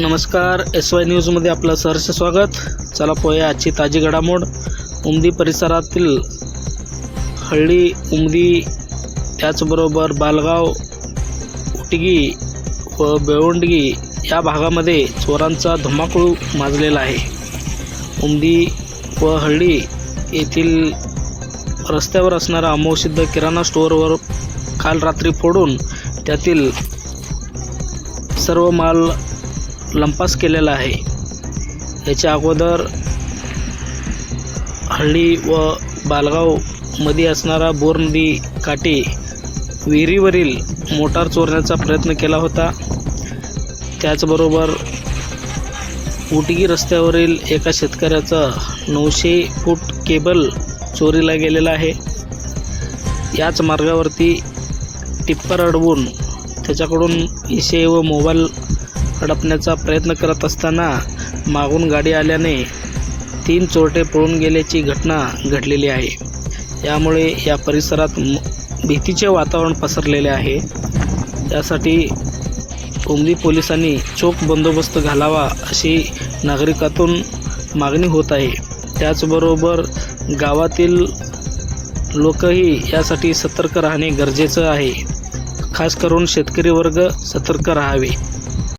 नमस्कार S Y न्यूजमध्ये आपलं सहर्ष स्वागत. चला पोया आजची ताजी घडामोड. उमदी परिसरातील हळ्ळी उमदी त्याचबरोबर बालगाव उटगी व बेवंडगी या भागामध्ये चोरांचा धुमाकूळ माजलेला आहे. उमदी व हळ्ळी येथील रस्त्यावर असणारा अमोसिद्ध किराणा स्टोअरवर काल रात्री फोडून त्यातील सर्व माल लंपास केलेला आहे. याच्या अगोदर हळ्ळी व बालगावमध्ये असणारा बोर नदी काठी विहिरीवरील मोटार चोरण्याचा प्रयत्न केला होता. त्याचबरोबर उटगी रस्त्यावरील एका शेतकऱ्याचं नऊशे फूट केबल चोरीला गेलेला आहे. याच मार्गावरती टिप्पर अडवून त्याच्याकडून इशे व मोबाईल अडपण्याचा प्रयत्न करत असताना मागून गाडी आल्याने तीन चोरटे पळून गेल्याची घटना घडलेली आहे. यामुळे या परिसरात म- भीतीचे वातावरण पसरलेले आहे. त्यासाठी उमदी पोलिसांनी चोख बंदोबस्त घालावा अशी नागरिकातून मागणी होत आहे. त्याचबरोबर गावातील लोकही यासाठी सतर्क राहणे गरजेचं आहे. खास करून शेतकरी वर्ग सतर्क राहावे.